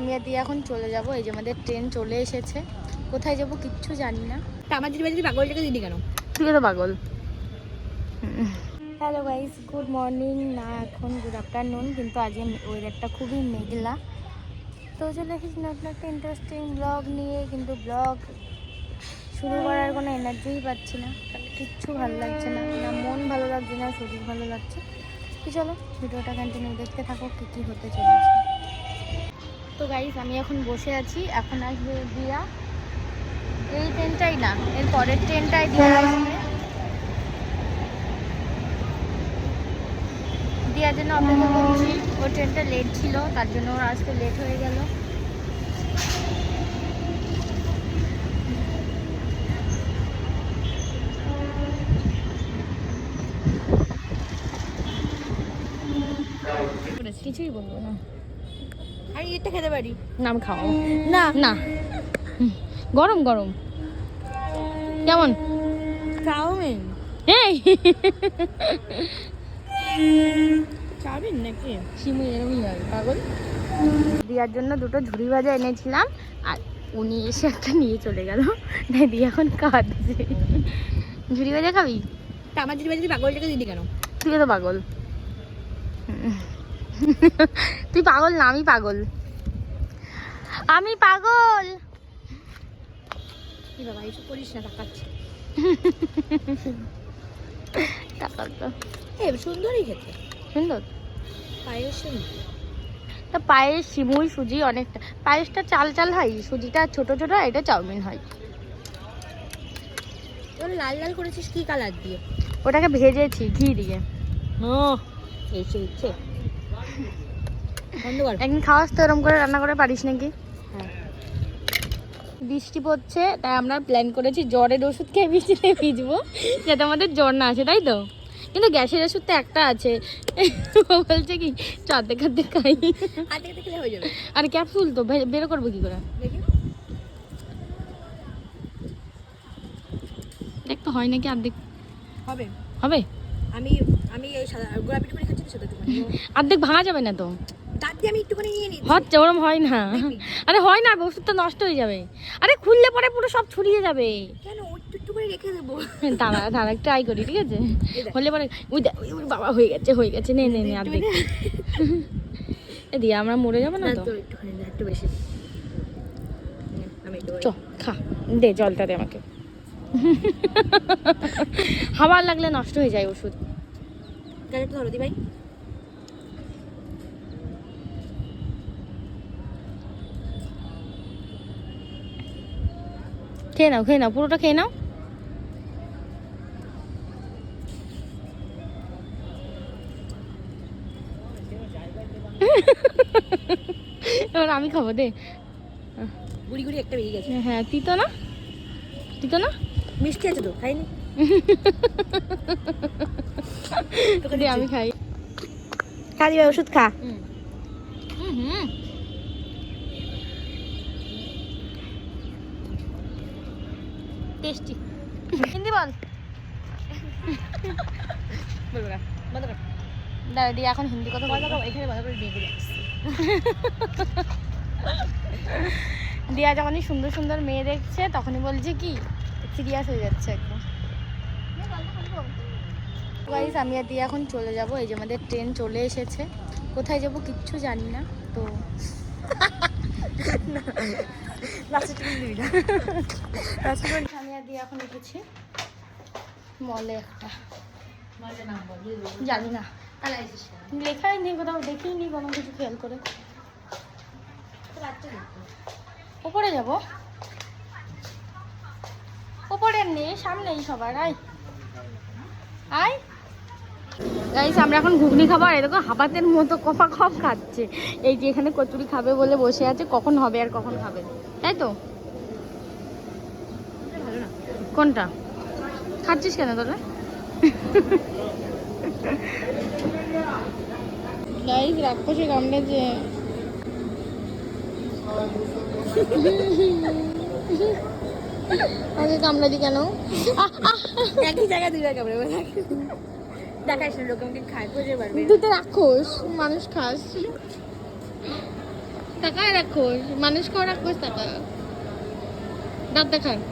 আমি আর দিয়ে এখন চলে যাব। এই যে আমাদের ট্রেন চলে এসেছে। কোথায় যাব কিচ্ছু জানি না। তা আমার যদি বাড়িতে পাগলটাকে দিদি কেন? তুই তো পাগল। হ্যালো গাইস গুড মর্নিং না এখন গুড আফটারনুন কিন্তু আজকে ওয়েদারটা খুবই মেঘলা। তো চলে এসেছি নতুন একটা ইন্টারেস্টিং ব্লগ নিয়ে কিন্তু ব্লগ শুরু করার কোনো এনার্জিই পাচ্ছি না। কিচ্ছু ভালো লাগছে না। না মন ভালো লাগছে না শরীর ভালো লাগছে। তো চলো ভিডিওটা কন্টিনিউ দেখতে থাকো কী কী হতে চলেছে। তো গাইস আমি এখন বসে আছি। এখন আসবে দিয়া। এই ট্রেনটাই না এর পরের ট্রেনটাই দিয়া আসবে। দিয়ার জন্য অপেক্ষা করছি। ওর ট্রেনটা লেট ছিল তার জন্য ওর আসতে লেট হয়ে গেল। কিছুই বলব না। আমি এটা খেতে পারি। নাম খাও না। না। গরম গরম। কেমন? চাউমিন। এই। চাউমিন নাকি? শিমু এরকমই হয় পাগল। দিয়ার জন্য দুটো ঝুড়ি ভাজা এনেছিলাম আর উনি এসে একটা নিয়ে চলে গেল। তাই দিয়ে এখন কাঁদছে ঝুড়ি ভাজা খাবি? তা আমার যদি বাড়িতে পাগলটাকে দিদি কেন? তুই তো পাগল। তুই পাগল না আমি পাগল। আমি পাগল। বাবা এইসব করিস না টাকাচ্ছে টাকা এ সুন্দরই খেতে। সুন্দর? পায়েস তা পায়েস সিমুই সুজি অনেকটা। পায়েসটা চাল চাল হয় সুজিটা ছোট ছোট এটা চাউমিন হয়। লাল লাল করেছিস কি কালার দিয়ে? ওটাকে ভেজেছি ঘি দিয়ে। ও এসে ইচ্ছে একদিন খাওয়াস তো এরম করে রান্না করে পারিস নাকি? হ্যাঁ। বৃষ্টি পড়ছে তাই আমরা প্ল্যান করেছি জ্বরের ওষুধ খেয়ে বৃষ্টিতে ভিজবো যাতে আমাদের জ্বর না আসে তাই তো? কিন্তু গ্যাসের ওষুধ তো একটা আছে। ও বলছে কি চাতে খাতে খাই। আর ক্যাপসুল তো বের করব কি করে? দেখি। তো হয় নাকি অর্ধেক হবে। হবে? আমি আমি এই সাদা গোলাপি খাচ্ছি তো সাদা টুকুনি অর্ধেক ভাঙা যাবে না তো। দাঁত দিয়ে আমি একটুখানি নিয়ে নিই হচ্ছে ওরম হয় না। আরে হয় না ওষুধটা নষ্ট হয়ে যাবে। আরে খুললে পরে পুরো সব ছড়িয়ে যাবে। কেন? একটু একটু করে রেখে দেবো। দাঁড়া দাঁড়া ট্রাই করি ঠিক আছে? হলে পরে ওই ওই বাবা হয়ে গেছে হয়ে গেছে। নে নে নে অর্ধেক দিয়ে আমরা মরে যাব না তো? একটুখানি একটু বেশি। চ খা দে জলটা দে আমাকে। হাওয়া লাগলে নষ্ট হয়ে যায় ওষুধ। গাড়িটা ধরো দি ভাই খেয়ে নাও খেয়ে নাও পুরোটা খেয়ে নাও এবার আমি খাব দে গুড়ি গুড়ি একটা বেরিয়ে গেছে। হ্যাঁ তিতো না তিতো না মিষ্টি আছে তো খাইনি? দে আমি খাই। খা দিবা ওষুধ খা। হুম। হুম টেস্টি। হিন্দি বল। বলব না বন্ধ কর দাঁড়া দিয়ে এখন হিন্দি কথা বলব। এখানে বন্ধ করে দিয়ে দিয়া যখনই সুন্দর সুন্দর মেয়ে দেখছে তখনই বলছে কি সিরিয়াস হয়ে যাচ্ছে একদম। গাইস আমি আর দিয়ে এখন চলে যাব। এই যে আমাদের ট্রেন চলে এসেছে। কোথায় যাব কিচ্ছু জানি না, তো আমি আর দিয়ে এখন উঠেছি মলে একটা। জানি না। লেখাই নেই কোথাও দেখিই নি, কোনো কিছু খেয়াল করে। ওপরে যাব। ওপরে নেই, সামনেই সবার, আয়। আয়। গাইস আমরা এখন ঘুগনি খাব আর এরকম হাবাতের মতো কফা কফ খাচ্ছে। এই যে এখানে কচুরি খাবে বলে বসে আছে, কখন হবে আর কখন খাবে? তাই তো? কোনটা? খাচ্ছিস কেন তোরা গাইস রাক্ষসে কামড়েছে আগে কামড়ালি কেন? একই জায়গায় দুইবার কামড়ে দেখাইস রাক্ষস মানুষ খাস। টাকা রাক্ষস মানুষ খাওয়া রাক্ষস টাকা দাঁত দেখান